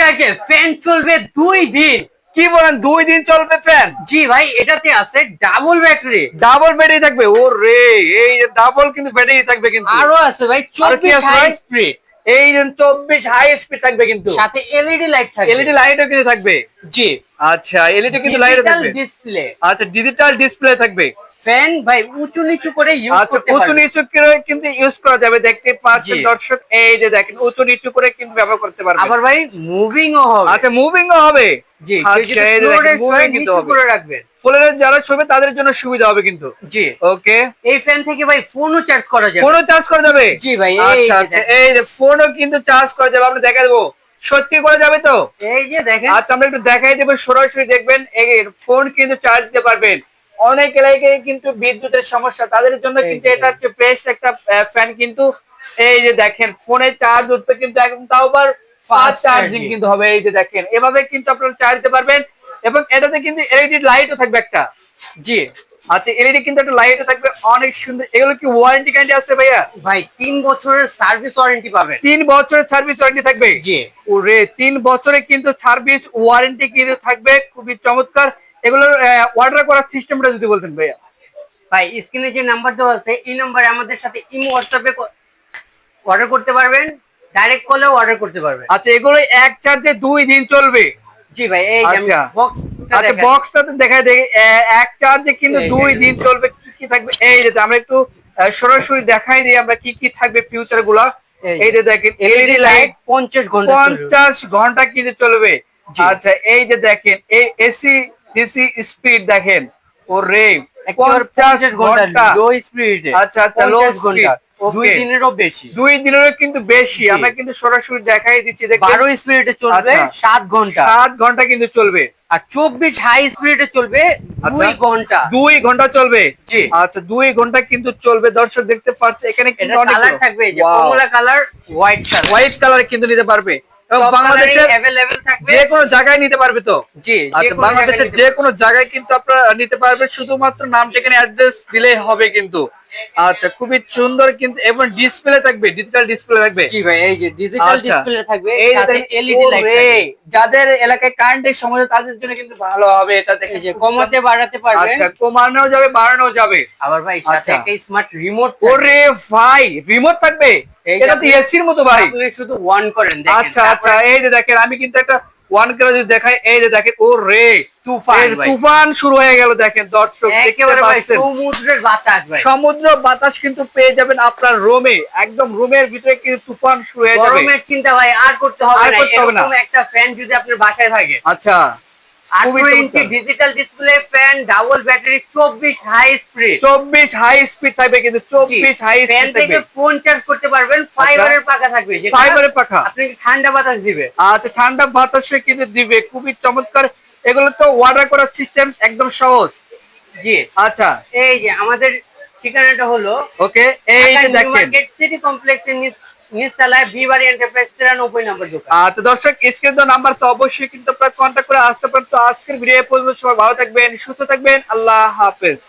চার্জে ফ্যান চলবে দুই দিন। কি বলেন দুই দিন চলবে ফ্যান জি ভাই এটাতে আছে ডাবল ব্যাটারি ডাবল ব্যাটারি থাকবে ও রে এই যে ডাবল কিন্তু ব্যাটারি থাকবে কিন্তু। আরও আছে ভাই চব্বিশ হাই? স্পিড এই যে চব্বিশ হাই স্পিড থাকবে কিন্তু। সাথে এলইডি লাইট থাকবে। এলইডি লাইটও কিন্তু থাকবে। জি। আচ্ছা এলইডি কিন্তু লাইট থাকবে। ডিসপ্লে আচ্ছা ডিজিটাল ডিসপ্লে থাকবে। ফ্যান ভাই উঁচু নিচু করে ইউজ আচ্ছা উঁচু নিচু করে কিন্তু ইউজ করা যাবে দেখতে পাচ্ছেন দর্শক এই যে দেখেন উঁচু নিচু করে কিন্তু ব্যবহার করতে পারবেন আবার ভাই মুভিং ও হবে। আচ্ছা মুভিং হবে। জি যদি আচ্ছা মুভিং কিন্তু করে রাখবেন। ফ্লোরে যারা শোবে তাদের জন্য সুবিধা হবে কিন্তু। জি। ওকে এই ফ্যান থেকে ভাই ফোনও চার্জ করা যাবে। ফোনও চার্জ করা যাবে? জি ভাই, আচ্ছা আচ্ছা। এই যে ফোনও কিন্তু চার্জ করা যাবে। আমরা দেখা দেবো। সত্যি করে যাবে তো? এই যে দেখেন। আচ্ছা আমরা একটু দেখাই দেবো সরাসরি দেখবেন এই ফোন কিন্তু চার্জ দিতে পারবেন। অনেক এলাকায় কিন্তু বিদ্যুতের সমস্যা তাদের জন্য কিন্তু এটা হচ্ছে বেস্ট একটা ফ্যান কিন্তু। এই যে দেখেন ফোনে চার্জ উঠবে কিন্তু একদম তাও আবার ফাস্ট চার্জিং কিন্তু হবে এই যে দেখেন। এভাবে কিন্তু আপনারা চার্জ দিতে পারবেন এবং এটাতে কিন্তু এলইডি লাইটও থাকবে একটা। জি। আচ্ছা এলইডি কিন্তু একটা লাইটও থাকবে অনেক সুন্দর। এগুলো কি ওয়ারেন্টি গ্যারান্টি আছে ভাইয়া? ভাই তিন বছরের সার্ভিস ওয়ারেন্টি পাবেন। তিন বছরের সার্ভিস ওয়ারেন্টি থাকবে? জি। ওরে তিন বছরে কিন্তু সার্ভিস ওয়ারেন্টি কিন্তু থাকবে খুবই চমৎকার। এগুলোর অর্ডার করার সিস্টেমটা যদি বলতেন ভাইয়া। ভাই স্ক্রিনে যে নাম্বার দেওয়া আছে এই নাম্বারে আমাদের সাথে ইমো হোয়াটসঅ্যাপে অর্ডার করতে পারবেন ডাইরেক্ট কলেও অর্ডার করতে পারবেন। আচ্ছা এগুলো এক চার্জে দুই দিন চলবে। জি ভাই এই আচ্ছা। বক্স আচ্ছা বক্সটাতে দেখাই দেখি এক চার্জে কিন্তু দুই দিন চলবে কি কি থাকবে? এই যে আমরা একটু সরাসরি দেখাই দিই আমরা কি কি থাকবে ফিউচারগুলা। এই। যে। দেখেন এলইডি লাইট পঞ্চাশ ঘণ্টা চলবে। পঞ্চাশ ঘণ্টা কিন্তু চলবে। আচ্ছা এই যে দেখেন এই এসি ডিসি স্পিড দেখেন। ও রে পঞ্চাশ 50 ঘণ্টা। লো স্পিডে আচ্ছা, আচ্ছা, low ঘণ্টা দুই দিনেরও বেশি। দুই দিনেরও কিন্তু বেশি। আমরা কিন্তু সরাসরি দেখাই দিচ্ছি দেখেন। বারো স্পিডে চলবে আচ্ছা। সাত ঘণ্টা। সাত ঘণ্টা কিন্তু চলবে। আর চব্বিশ হাই স্পিডে চলবে দুই আচ্ছা। ঘণ্টা। দুই ঘণ্টা চলবে? জি। আচ্ছা দুই ঘণ্টা কিন্তু চলবে। দর্শক দেখতে পাচ্ছে এখানে কিন্তু কালার থাকবে কমলা colour white colour white colour কিন্তু নিতে পারবে। বাংলাদেশের যে কোনো জায়গায় নিতে পারবে তো? জি আচ্ছা বাংলাদেশের যে কোনো জায়গায় কিন্তু আপনারা নিতে পারবেন শুধুমাত্র নাম ঠিকানা অ্যাড্রেস দিলেই হবে কিন্তু। আচ্ছা খুবই সুন্দর কিন্তু এবং ডিসপ্লে থাকবে ডিজিটাল ডিসপ্লে থাকবে। জি ভাই এই যে ডিজিটাল আচ্ছা। ডিসপ্লে থাকবে এই যে এলইডি লাইট যাদের এলাকায় কারেন্টের সমস্যা তাদের জন্য কিন্তু ভালো হবে এটা দেখে। যে কমাতে বাড়াতে পারবে। আচ্ছা কমানো যাবে বাড়ানো যাবে। আবার ভাই সাথে আচ্ছা। একটা স্মার্ট রিমোট ওরে ভাই রিমোট থাকবে? এটা তো এসির মতো ভাই। আপনি শুধু ওয়ান করেন দেখেন। আচ্ছা আচ্ছা এই যে দেখেন আমি কিন্তু একটা ওয়ান করে যদি দেখায় এই যে দেখেন ও রে তুফান। তুফান শুরু হয়ে গেল দেখেন দর্শক সমুদ্রের বাতাস ভাই। সমুদ্র বাতাস কিন্তু পেয়ে যাবেন আপনার রোমে। একদম রোমের ভিতরে কিন্তু তুফান শুরু হয়ে যাবে। গরমের চিন্তা ভাই আর করতে হবে না একটা ফ্যান যদি আপনার বাসায় থাকে। আচ্ছা। আঠারো ইঞ্চি চমৎকার। Digital display fan double battery চব্বিশ হাই স্পিড চব্বিশ হাই স্পিড থাকবে কিন্তু চব্বিশ হাই ফ্যান থেকে ফোন চার্জ করতে পারবেন ফাইবারের পাকা থাকবে ফাইবারের পাখা। আপনাকে ঠান্ডা বাতাস দিবে? আচ্ছা ঠান্ডা বাতাসে কিন্তু দিবে খুবই চমৎকার। এগুলো তো অর্ডার করার সিস্টেম একদম সহজ। জি। আচ্ছা। এই যে আমাদের ঠিকানাটা হলো ওকে এই যে দেখেন। সিটি কমপ্লেক্সের আচ্ছা দর্শক, স্ক্রিন নাম্বার তো অবশ্যই কিন্তু কন্ট্যাক্ট করে আসতে তো আজকের ভিডিও পর্যন্ত সবাই ভালো থাকবেন, সুস্থ থাকবেন। আল্লাহ হাফেজ।